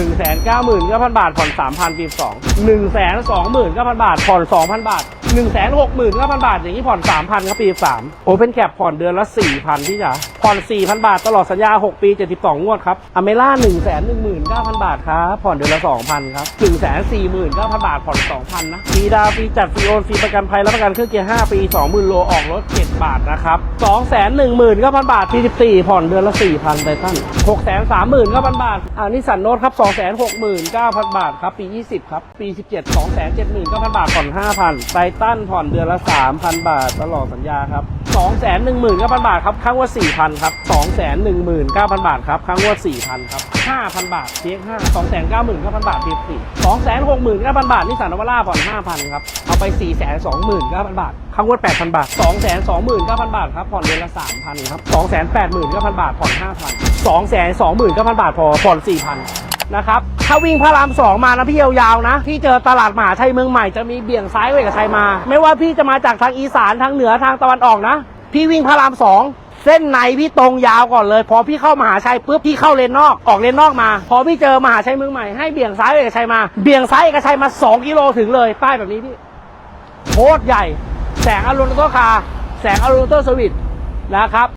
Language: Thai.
1 9 9 0 0 0 บาท ผ่อน 3,000ปี2 1 2 9 0 0 0 บาท ผ่อน 2,000 บาท 1 6 9 0 0 0 บาท อย่างนี้ผ่อน 3,000ครับปี3 Open Cap ผ่อนเดือนละ 4,000พี่จ๋าผ่อน 4,000 บาทตลอดสัญญา 6 ปี 72 งวดครับอเมล่า 1 1 9 0 0 0 บาทครับ ผ่อนเดือนละ 2,000 ครับ 1 4 9 0 0 0 บาท ผ่อน 2,000 นะฟรีดาวฟรีจัดฟรีโอนฟรีประกันภัยและประกันเครื่องเกียร์ 5 ปี 20,000 โล ออกรถ 7 บาทนะครับ 219,000 บาท P14 ผ่อนเดือนละ 4,000ไททัน630,000 บาทอ่านิสสันโนตครับ 269,000 บาทครับ ปี 20 ครับ ปี 17 279,000 บาท ผ่อน 5,000ไททันผ่อนเดือนละ 3,000 บาท ตลอดสัญญาครับ 219,000 บาทครับค่างวด4,000ครับ219,000 บาทครับค่างวด4,000ครับ5,000 บาท TX5 299,000 บาท P14 269,000 บาทนิสสันนวาร่าผ่อน5,000ครับเอาไป 429,000 บาทค่างวด8,000 บาท 229,000 บาทครับผ่อนเดือนละ 3,000ครับ289,000 บาทผ่อน5,000 229,000 บาทพอผ่อน4,000นะครับถ้าวิ่งพระรามสองมานะพี่ยาวๆนะพี่เจอตลาดมหาชัยเมืองใหม่จะมีเบี่ยงซ้ายเวกชัยมา ไม่ว่าพี่จะมาจากทางอีสานทางเหนือทางตะวันออกนะ พี่วิ่งพระรามสอง เส้นในพี่ตรงยาวก่อนเลย พอพี่เข้ามหาชัยปุ๊บพี่เข้าเลนนอกออกเลนนอกมา พอพี่เจอมหาชัยเมืองใหม่ให้เบี่ยงซ้ายเอกชัยมาเบี่ยงซ้ายเอกชัยมา 2 กิโลถึงเลยป้ายแบบนี้พี่โคตรใหญ่ แสงอรุณโตคาร์แสงอรุณโตสวิตนะครับ